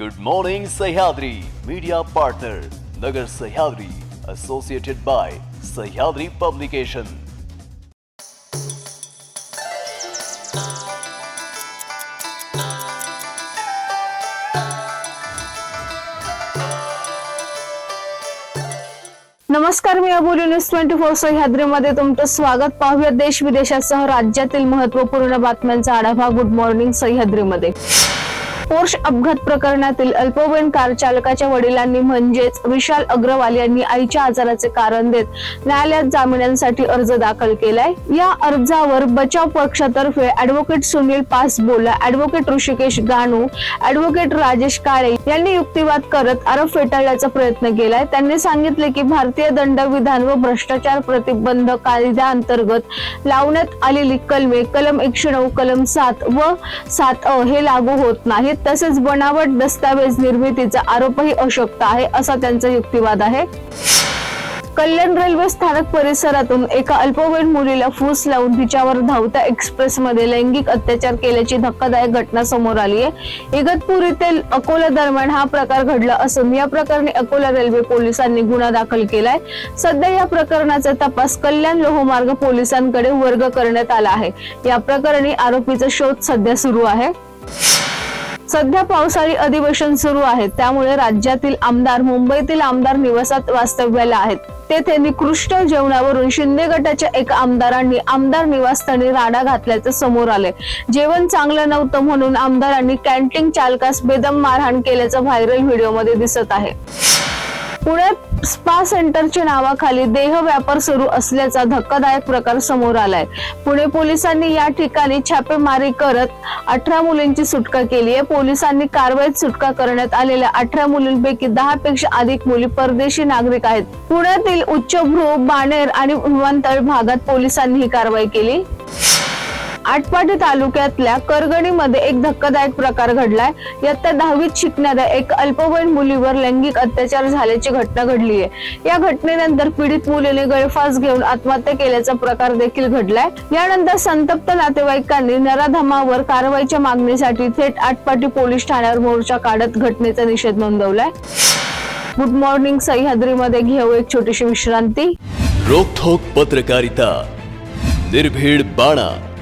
Good morning Sahyadri media partner Nagar Sahyadri associated by Sahyadri publication नमस्कार मी Aboli news twenty four सह्याद्रीमध्ये तुमचं स्वागत. पाहूया देश विदेशासह राज्यातील महत्त्वपूर्ण बातम्यांचा आढावा. Good morning सह्याद्रीमध्ये. पोर्श अपघात प्रकरणातील अल्पवयीन कार चालकाच्या वडिलांनी म्हणजेच विशाल अग्रवाल यांनी आईच्या आजाराचे कारण देत न्यायालयात जामिनांसाठी अर्ज दाखल केलाय. या अर्जावर बचाव पक्षातर्फे advocate Sunil Pasbola advocate Rishikesh Ganu advocate Rajesh Kale यांनी युक्तिवाद करत आरोप फेटाळण्याचा प्रयत्न केलाय. त्यांनी सांगितले की भारतीय दंडविधान व भ्रष्टाचार प्रतिबंध कायद्याअंतर्गत लावण्यात आलेली कलमे कलम एकशे नऊ कलम सात व सात अ हे लागू होत नाहीत. तसेच बनावट दस्तावेज निर्मितीचा आरोपही अशक्त आहे असा त्यांचा युक्तिवाद आहे. कल्याण रेल्वे स्थानक परिसरातून एका अल्पवयीन मुलीला फूस लावून तिच्यावर धावत्या एक्सप्रेस मध्ये लैंगिक अत्याचार केल्याची धक्कादायक घटना समोर आली आहे. इगतपूर ते अकोला दरम्यान हा प्रकार घडला असून या प्रकरणी अकोला रेल्वे पोलिसांनी गुन्हा दाखल केलाय. सध्या या प्रकरणाचा तपास कल्याण लोहमार्ग पोलिसांकडे वर्ग करण्यात आला आहे. या प्रकरणी आरोपीचा शोध सध्या सुरू आहे. सध्या पावसाळी अधिवेशन सुरू आहे. त्यामुळे राज्यातील आमदार मुंबईतील आमदार निवासात वास्तव्याला आहेत. तेथे निकृष्ट जेवणावरून शिंदे गटाच्या एका आमदारांनी आमदार निवासस्थानी राडा घातल्याचं समोर आले जेवण चांगलं नव्हतं म्हणून आमदारांनी कॅन्टीन चालकास बेदम मारहाण केल्याचं व्हायरल व्हिडिओमध्ये दिसत आहे. पुण्यात स्पा सेंटरच्या नावाखाली देह व्यापार सुरू असल्याचा धक्कादायक प्रकार समोर आलाय. पुणे पोलिसांनी या ठिकाणी छापेमारी करत अठरा मुलींची सुटका केली आहे. पोलिसांनी कारवाईत सुटका करण्यात आलेल्या अठरा मुलींपैकी दहा पेक्षा अधिक मुली परदेशी नागरिक आहेत. पुण्यातील उच्चभ्रू बाणेर आणि विमानतळ भागात पोलिसांनी ही कारवाई केली. आटपाडी तालुक्यातल्या करगणीमध्ये एक धक्कादायक प्रकार घडलाय. यात दहावीत शिकणाऱ्या एक अल्पवयीन मुलीवर लैंगिक अत्याचार झाल्याची घटना घडली आहे या घटनेनंतर पीडित मुलीने गळफास घेऊन आत्महत्या केल्याचा प्रकार देखील घडलाय. यानंतर संतप्त नातेवाईकांनी नराधमावर कारवाईच्या मागणीसाठी थेट आटपाटी पोलीस ठाण्यावर मोर्चा काढत घटनेचा निषेध नोंदवलाय. गुड मॉर्निंग सह्याद्रीमध्ये घेऊ एक छोटीशी विश्रांती. रोखोक पत्रकारिता. निर्भीड बाणा.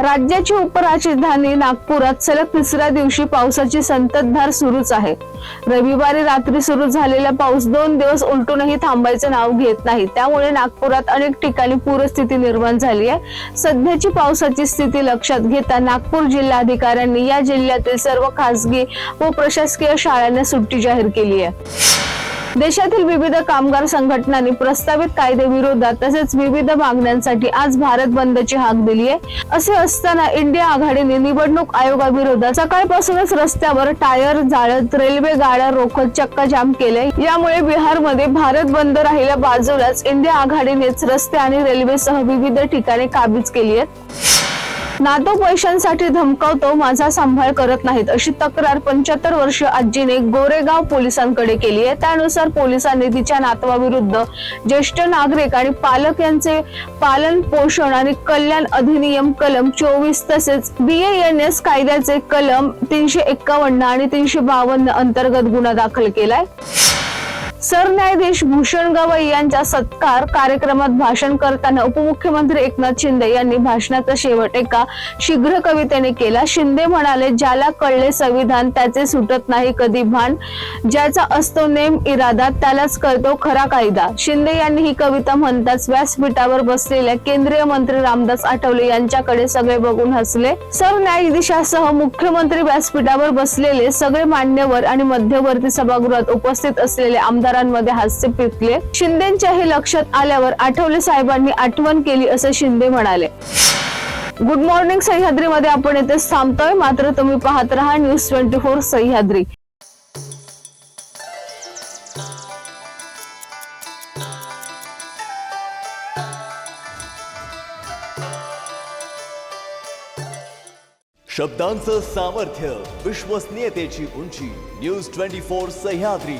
राज्याची उपराजधानी नागपुरात सलग तिसऱ्या दिवशी पावसाची संततधार सुरूच आहे. रविवारी रात्री सुरू झालेला पाऊस दोन दिवस उलटूनही थांबायचं नाव घेत नाही. त्यामुळे नागपुरात अनेक ठिकाणी पूरस्थिती निर्माण झाली आहे. सध्याची पावसाची स्थिती लक्षात घेता नागपूर जिल्हाधिकाऱ्यांनी या जिल्ह्यातील सर्व खासगी व प्रशासकीय शाळांना सुट्टी जाहीर केली आहे. देशातील विविध कामगार संघटनांनी प्रस्तावित कायदेविरोधात तसेच विविध मागण्यांसाठी आज भारत बंदची हाक दिली आहे. असे असताना इंडिया आघाडीने निवडणूक आयोगाविरोधात सकाळपासूनच रस्त्यावर टायर जाळत रेल्वे गाड्या रोखत चक्का जाम केले. यामुळे बिहारमध्ये भारत बंद राहिल्या बाजूलाच इंडिया आघाडीनेच रस्ते आणि रेल्वेसह विविध ठिकाणी काबीज केली आहेत. नातो पैशांसाठी धमकावतो माझा सांभाळ करत नाहीत अशी तक्रार पंच्याहत्तर वर्ष आजीने गोरेगाव पोलिसांकडे केली आहे. त्यानुसार पोलिसांनी तिच्या नातवाविरुद्ध ज्येष्ठ नागरिक आणि पालक यांचे पालन पोषण आणि कल्याण अधिनियम कलम चोवीस तसेच बीएएनएस कायद्याचे कलम तीनशे एक्कावन्न आणि तीनशे बावन्न अंतर्गत गुन्हा दाखल केलाय. सरन्यायाधीश भूषण गवई यांच्या सत्कार कार्यक्रमात भाषण करताना उपमुख्यमंत्री एकनाथ शिंदे यांनी भाषणाचा शेवट एका शीघ्र कवितेने केला. शिंदे म्हणाले ज्याला कळले संविधान त्याचे सुटत नाही कधी भान. ज्याचा असतो नेम इरादा त्यालाच करतो खरा कायदा. शिंदे यांनी ही कविता म्हणताच व्यासपीठावर बसलेल्या केंद्रीय मंत्री रामदास आठवले यांच्याकडे सगळे बघून हसले. सरन्यायाधीशासह मुख्यमंत्री व्यासपीठावर बसलेले सगळे मान्यवर आणि मध्यवर्ती सभागृहात उपस्थित असलेले आमदार आमदारांमध्ये हास्य पिकले. शिंदेच्या हे लक्षात आल्यावर आठवले साहेबांनी आठवण केली असं शिंदे म्हणाले. गुड मॉर्निंग सह्याद्रीमध्ये आपण येथेच थांबतोय. मात्र तुम्ही पाहत राहा न्यूज ट्वेंटी फोर सह्याद्री. शब्दांचं सामर्थ्य विश्वसनीयतेची उंची न्यूज ट्वेंटी फोर सह्याद्री.